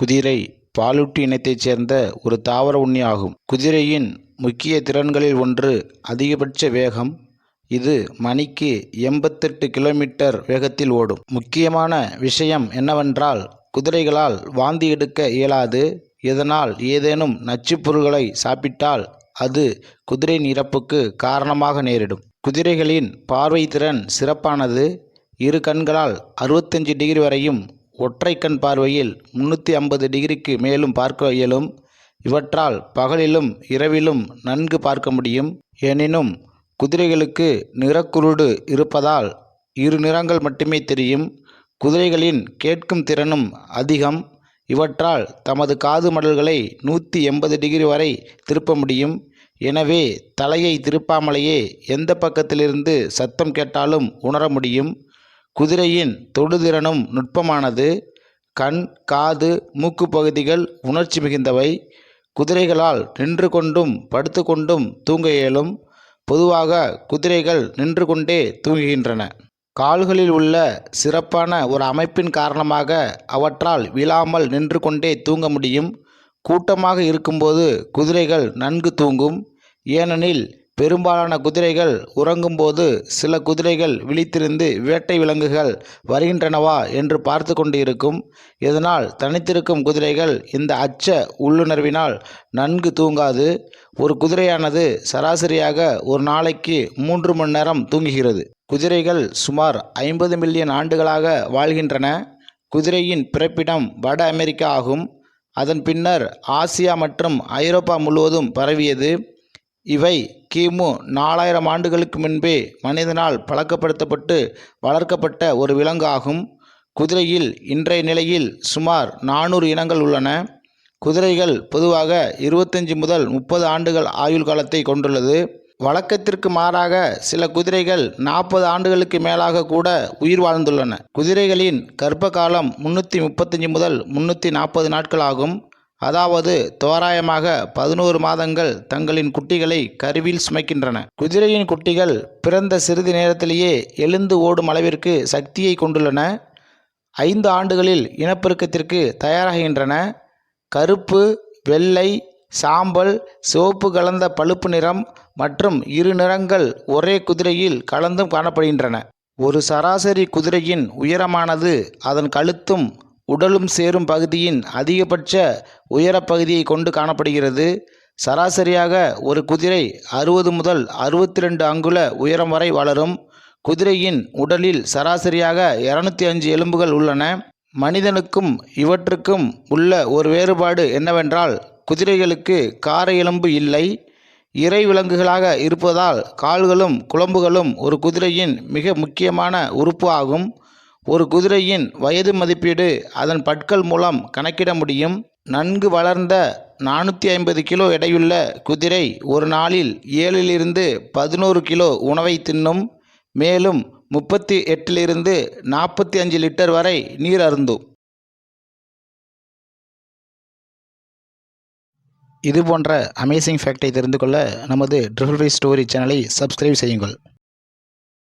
குதிரை பாலூட்டி இனத்தைச் சேர்ந்த ஒரு தாவர உண்ணி ஆகும். குதிரையின் முக்கிய திறன்களில் ஒன்று அதிகபட்ச வேகம். இது மணிக்கு எண்பத்தெட்டு கிலோமீட்டர் வேகத்தில் ஓடும். முக்கியமான விஷயம் என்னவென்றால் குதிரைகளால் வாந்தி எடுக்க இயலாது. இதனால் ஏதேனும் நச்சுப் பொருள்களை சாப்பிட்டால் அது குதிரையின் இறப்புக்கு காரணமாக நேரிடும். குதிரைகளின் பார்வை திறன் சிறப்பானது. இரு கண்களால் அறுபத்தஞ்சு டிகிரி வரையும் ஒற்றை கண் பார்வையில் முன்னூற்றி ஐம்பது டிகிரிக்கு மேலும் பார்க்க இயலும் இவற்றால் பகலிலும் இரவிலும் நன்கு பார்க்க முடியும். எனினும் குதிரைகளுக்கு நிறக்குருடு இருப்பதால் இரு நிறங்கள் மட்டுமே தெரியும். குதிரைகளின் கேட்கும் திறனும் அதிகம். இவற்றால் தமது காது மடல்களை நூற்றி எண்பது டிகிரி வரை திருப்ப முடியும். எனவே தலையை திருப்பாமலேயே எந்த பக்கத்திலிருந்து சத்தம் கேட்டாலும் உணர முடியும். குதிரையின் தொடுதிறனும் நுட்பமானது கண் காது மூக்கு பகுதிகள் உணர்ச்சி மிகுந்தவை. குதிரைகளால் நின்று கொண்டும் படுத்து கொண்டும் தூங்க இயலும். பொதுவாக குதிரைகள் நின்று கொண்டே தூங்குகின்றன. கால்களில் உள்ள சிறப்பான ஒரு அமைப்பின் காரணமாக அவற்றால் விழாமல் நின்று கொண்டே தூங்க முடியும். கூட்டமாக இருக்கும்போது குதிரைகள் நன்கு தூங்கும். ஏனெனில் பெரும்பாலான குதிரைகள் உறங்கும்போது சில குதிரைகள் விழித்திருந்து வேட்டை விலங்குகள் வருகின்றனவா என்று பார்த்து கொண்டு இருக்கும் இதனால் தனித்திருக்கும் குதிரைகள் இந்த அச்ச உள்ளுணர்வினால் நன்கு தூங்காது. ஒரு குதிரையானது சராசரியாக ஒரு நாளைக்கு மூன்று மணி நேரம் தூங்குகிறது. குதிரைகள் சுமார் ஐம்பது மில்லியன் ஆண்டுகளாக வாழ்கின்றன. குதிரையின் பிறப்பிடம் வட அமெரிக்கா ஆகும். அதன் பின்னர் ஆசியா மற்றும் ஐரோப்பா முழுவதும் பரவியது. இவை கிமு நாலாயிரம் ஆண்டுகளுக்கு முன்பே மனிதனால் பழக்கப்படுத்தப்பட்டு வளர்க்கப்பட்ட ஒரு விலங்கு ஆகும் குதிரையில் இன்றைய நிலையில் சுமார் நானூறு இனங்கள் உள்ளன. குதிரைகள் பொதுவாக இருபத்தஞ்சி முதல் முப்பது ஆண்டுகள் ஆயுள் காலத்தை கொண்டுள்ளது. வழக்கத்திற்கு மாறாக சில குதிரைகள் நாற்பது ஆண்டுகளுக்கு மேலாக கூட உயிர் வாழ்ந்துள்ளன. குதிரைகளின் கர்ப்ப காலம் முன்னூற்றி முப்பத்தஞ்சு முதல் முன்னூற்றி நாற்பது நாட்கள் ஆகும். அதாவது தோராயமாக பதினோரு மாதங்கள் தங்களின் குட்டிகளை கருவில் சுமைக்கின்றன. குதிரையின் குட்டிகள் பிறந்த சிறிது நேரத்திலேயே எழுந்து ஓடும் அளவிற்கு சக்தியை கொண்டுள்ளன. ஐந்து ஆண்டுகளில் இனப்பெருக்கத்திற்கு தயாராகின்றன. கருப்பு வெள்ளை சாம்பல் சிவப்பு கலந்த பழுப்பு நிறம் மற்றும் இரு நிறங்கள் ஒரே குதிரையில் கலந்தும் காணப்படுகின்றன. ஒரு சராசரி குதிரையின் உயரமானது அதன் கழுத்தும் உடலும் சேரும் பகுதியின் அதிகபட்ச உயரப்பகுதியை கொண்டு காணப்படுகிறது. சராசரியாக ஒரு குதிரை அறுபது முதல் அறுபத்தி ரெண்டு அங்குல உயரம் வரை வளரும். குதிரையின் உடலில் சராசரியாக இரநூத்தி அஞ்சு எலும்புகள் உள்ளன. மனிதனுக்கும் இவற்றுக்கும் உள்ள ஒரு வேறுபாடு என்னவென்றால் குதிரைகளுக்கு கார எலும்பு இல்லை. இறை விலங்குகளாக இருப்பதால் கால்களும் குழம்புகளும் ஒரு குதிரையின் மிக முக்கியமான உறுப்பு ஆகும். ஒரு குதிரையின் வயது மதிப்பீடு அதன் பற்கள் மூலம் கணக்கிட முடியும். நன்கு வளர்ந்த நானூற்றி ஐம்பது கிலோ எடையுள்ள குதிரை ஒரு நாளில் ஏழிலிருந்து பதினோரு கிலோ உணவை தின்னும். மேலும் முப்பத்தி எட்டிலிருந்து நாற்பத்தி அஞ்சு லிட்டர் வரை நீர் அருந்தும். இது போன்ற அமேசிங் ஃபேக்டை தெரிந்து கொள்ள நமது ட்ரிபிள் ஸ்டோரி சேனலை சப்ஸ்கிரைப் செய்யுங்கள்.